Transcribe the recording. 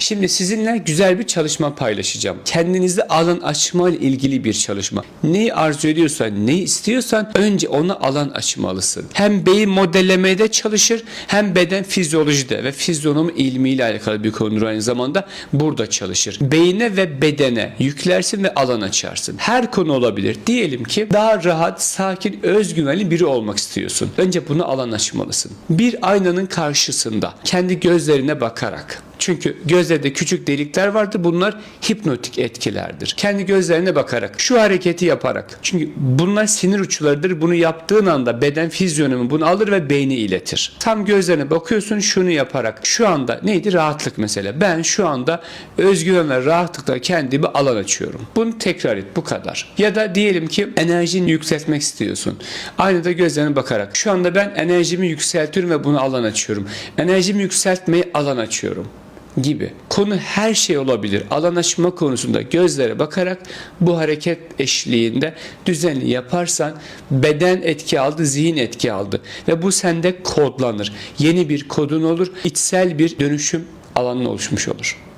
Şimdi sizinle güzel bir çalışma paylaşacağım. Kendinizde alan açma ile ilgili bir çalışma. Neyi arzu ediyorsan, neyi istiyorsan önce ona alan açmalısın. Hem beyin modellemede çalışır hem beden fizyolojide ve fizyonomi ilmiyle alakalı bir konudur aynı zamanda burada çalışır. Beyine ve bedene yüklersin ve alan açarsın. Her konu olabilir. Diyelim ki daha rahat, sakin, özgüvenli biri olmak istiyorsun. Önce bunu alan açmalısın. Bir aynanın karşısında kendi gözlerine bakarak çünkü gözlerde küçük delikler vardır. Bunlar hipnotik etkilerdir. Kendi gözlerine bakarak, şu hareketi yaparak. Çünkü bunlar sinir uçlarıdır. Bunu yaptığın anda beden fizyonomu bunu alır ve beyni iletir. Tam gözlerine bakıyorsun şunu yaparak. Şu anda neydi? Rahatlık mesela. Ben şu anda özgüven ve rahatlıkla kendimi alan açıyorum. Bunu tekrar et. Bu kadar. Ya da diyelim ki enerjini yükseltmek istiyorsun. Aynada gözlerine bakarak. Şu anda ben enerjimi yükseltiyorum ve bunu alan açıyorum. Enerjimi yükseltmeyi alan açıyorum gibi. Konu her şey olabilir. Alan açma konusunda gözlere bakarak bu hareket eşliğinde düzenli yaparsan beden etki aldı, zihin etki aldı ve bu sende kodlanır. Yeni bir kodun olur, içsel bir dönüşüm alanın oluşmuş olur.